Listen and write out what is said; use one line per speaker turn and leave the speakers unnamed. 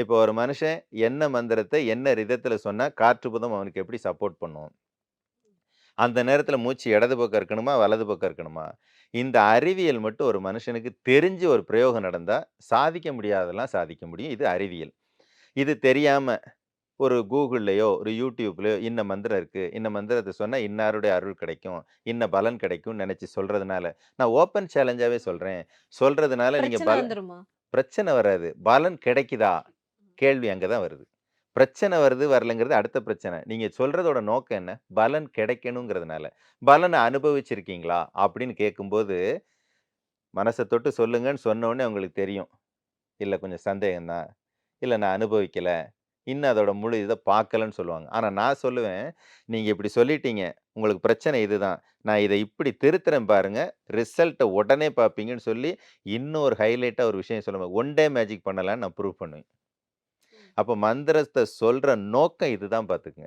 இப்போ ஒரு மனுஷன் என்ன மந்திரத்த என்ன ரிதத்துல சொன்னா காற்றுபுதம் அவனுக்கு எப்படி சப்போர்ட் பண்ணும்? அந்த நேரத்துல மூச்சு இடது பக்கம் இருக்கணுமா? வலது பக்கம் இருக்கணுமா? இந்த அறிவியல் மட்டும் ஒரு மனுஷனுக்கு தெரிஞ்சு ஒரு பிரயோகம் நடந்தா, சாதிக்க முடியாததெல்லாம் சாதிக்க முடியும். இது அறிவியல். இது தெரியாம ஒரு Googleலயோ, ஒரு YouTubeலயோ இன்ன மந்திரம் இருக்கு. இன்ன மந்திரத்த சொன்னா இன்னாருடைய அருள் கிடைக்கும். இன்ன பலன் கிடைக்கும்னு நெனச்சு சொல்றதுனால, நான் ஓப்பன் சேலஞ்சாவே சொல்றேன். சொல்றதுனால நீங்க
பிரச்சனை
பல
வந்துருமா?
பிரச்சனை வராது. பலன் கிடைக்குதா? கேள்வி அங்கே தான் வருது. பிரச்சனை வருது, வரலங்கிறது அடுத்த பிரச்சனை. நீங்கள் சொல்கிறதோட நோக்கம் என்ன? பலன் கிடைக்கணுங்கிறதுனால. பலனை அனுபவிச்சிருக்கீங்களா? அப்படின்னு கேட்கும்போது, மனசை தொட்டு சொல்லுங்கன்னு சொன்னோடனே உங்களுக்கு தெரியும். இல்லை கொஞ்சம் சந்தேகம்தான் இல்லை நான் அனுபவிக்கலை இன்னும் அதோட முழு இதை பார்க்கலன்னு சொல்லுவாங்க. ஆனால் நான் சொல்லுவேன், நீங்கள் இப்படி சொல்லிட்டீங்க. உங்களுக்கு பிரச்சனை இதுதான். நான் இதை இப்படி திருத்துறேன் பாருங்கள் ரிசல்ட்டை உடனே பார்ப்பீங்கன்னு சொல்லி, இன்னும் ஒரு ஹைலைட்டாக ஒரு விஷயம் சொல்லுவேன். ஒன் டே மேஜிக் பண்ணலான்னு நான் ப்ரூவ் பண்ணுவேன்.
அப்போ
அப்ப சொல்கிற சொல்ற நோக்கம் இதுதான் பார்த்துக்கங்க.